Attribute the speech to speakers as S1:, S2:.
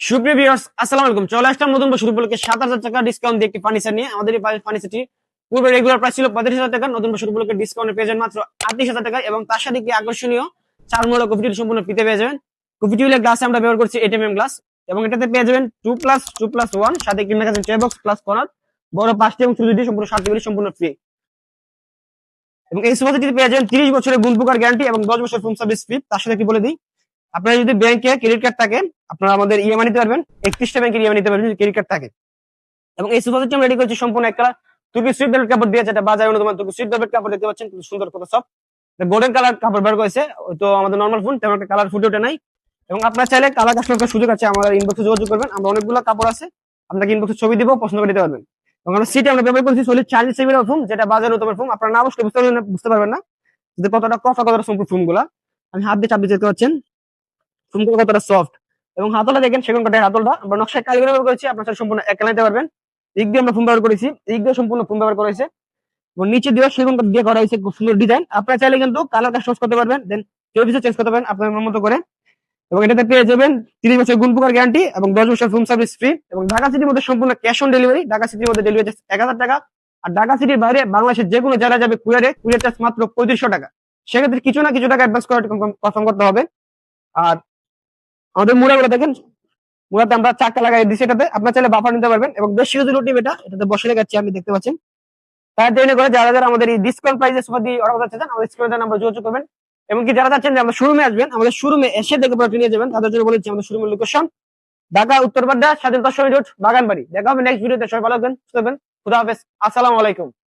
S1: সুপ্রিয় ভিউয়ার্স, আসসালামু আলাইকুম। চলে আসলাম নতুন বছর উপলক্ষে সাত হাজার টাকা ডিসকাউন্ট দিয়ে একটি ফার্নিচার নিয়ে। আমাদের এই ফার্নিচারটি পূর্বে রেগুলার প্রাইস ছিল পঁয়ত্রিশ হাজার টাকা, নতুন বছর উপলক্ষে ডিসকাউন্ট পেয়ে যাবেন মাত্র আটত্রিশ হাজার টাকা এবং তার সাথে কি আকর্ষণীয় চার মূল কফি টিউল সম্পূর্ণ পিতে পেয়ে যাবেন। কফি টিউলের গ্লাসে আমরা ব্যবহার করছি এইট গ্লাস এবং এটাতে পেয়ে যাবেন two plus two plus one সাথে কি magazine tray box plus corner বড় পাঁচটি এবং দুটি সম্পূর্ণ সাত সম্পূর্ণ ফ্রি এবং এই সোফাটিতে পেয়ে যাবেন তিরিশ বছরের গুণ পোকার গ্যারান্টি এবং দশ বছর ফোন সার্ভিস ফ্রি তার সাথে কি বলে দিই। আপনারা যদি ব্যাংকে ক্রেডিট কার্ড থাকে, আপনারা আমাদের ইএমআই নিতে পারবেন, একত্রিশটা ব্যাংকের ইএমআই নিতে পারবেন ক্রেডিট কার্ড থাকে। এবং এই সেটটি আমরা রেডি করছি সম্পূর্ণ একটা তুর্কি সুইট বেল্ট কাপড় দিয়ে, যেটা বাজারে অন্যতম তুর্কি সুইট বেল্ট কাপড় দেখতে পাচ্ছেন সুন্দর কত সব গোল্ডেন কালার কাপড় বের করেছে, তো আমাদের নর্মাল ফোন তেমন একটা কালার ফুটে ওঠে নাই। এবং আপনার চাইলে কালার কাস্টমার করার সুযোগ আছে, আমাদের ইনবক্সে যোগাযোগ করবেন। আমরা অনেকগুলো কাপড় আছে, আপনাকে ইনবক্সে ছবি দিব, পছন্দ করে দিতে পারবেন। এবং আমরা সিটে আমরা ব্যবহার করছি সলিড চার্জ সেভেন ফোন যেটা বাজারে নতুন ফোন আপনারা না অবশ্যই বুঝতে পারবেন না- বুঝতে পারবেন না। যে কতটা কফা, কতটা সম্পূর্ণ ফোনগুলা আমি হাত দিয়ে চাপ দিয়ে দেখতে ফোনগুলো কতটা সফট এবং হাতলটা দেখেন সেগুন কাঠের হাতলটা। আমরা নকশায় কারিগরি ব্যবহার করেছি, আপনার সম্পূর্ণ এক নিতে পারবেন। দিক দিয়ে আমরা ফোন ব্যবহার করেছি। দিক দিয়ে সম্পূর্ণ ফোন ব্যবহার করেছে এবং নিচে দিয়ে সেগুন কাঠ দিয়ে করা হয়েছে, খুব সুন্দর ডিজাইন আপনারা চাইলে কিন্তু কালার কাস্টমাইজ করতে পারবেন দেন চব্বিশে চেঞ্জ করতে পারবেন আপনার মতো করে। এবং এটাতে পেয়ে যাবেন তিরিশ বছর গুণ পোকার গ্যারান্টি এবং দশ বছর হোম সার্ভিস ফ্রি এবং ঢাকা সিটির মধ্যে সম্পূর্ণ ক্যাশ অন ডেলিভারি ঢাকা সিটির মধ্যে ডেলিভারি চার্জ এক হাজার টাকা। আর ঢাকা সিটির বাইরে বাংলাদেশের যে কোনো জেলা যাবে কুরিয়ারে, কুরিয়ার চার্জ মাত্র পঁয়ত্রিশশো টাকা। সেক্ষেত্রে কিছু না কিছু টাকা অ্যাডভান্স করা কনফার্ম করতে হবে। আর আমাদের মুড়াগুলো দেখেন। মুড়াতে আমরা চাকা লাগাই দিচ্ছি এটাতে। আপনার চাইলে বাফার নিতে পারবেন এবং বেশ কিছু রুটি এটা, এটাতে বসে রেখেছি আমি, দেখতে পাচ্ছেন। তার জন্য করে যারা যারা আমাদের এই ডিসকাউন্ট প্রাইসে সোফা দিয়ে অর্ডার করতে চান, আমাদের স্ক্রিনে নাম্বার যোগাযোগ করবেন। এমনকি যারা চাচ্ছেন যে আমরা শোরুমে আসবেন, আমাদের শোরুমে এসে দেখে প্রোডাক্ট নিয়ে যাবেন, তাদের জন্য বলেছি আমাদের শোরুমের লোকেশন ঢাকা উত্তরপাড্ডা স্বাধীনতা শহীদ রোড, বাগানবাড়ি। দেখা হবে নেক্সট ভিডিওতে সবাই ভালো থাকবেন, সুস্থ থাকবেন। খুদা হাফেজ। আসসালামু আলাইকুম।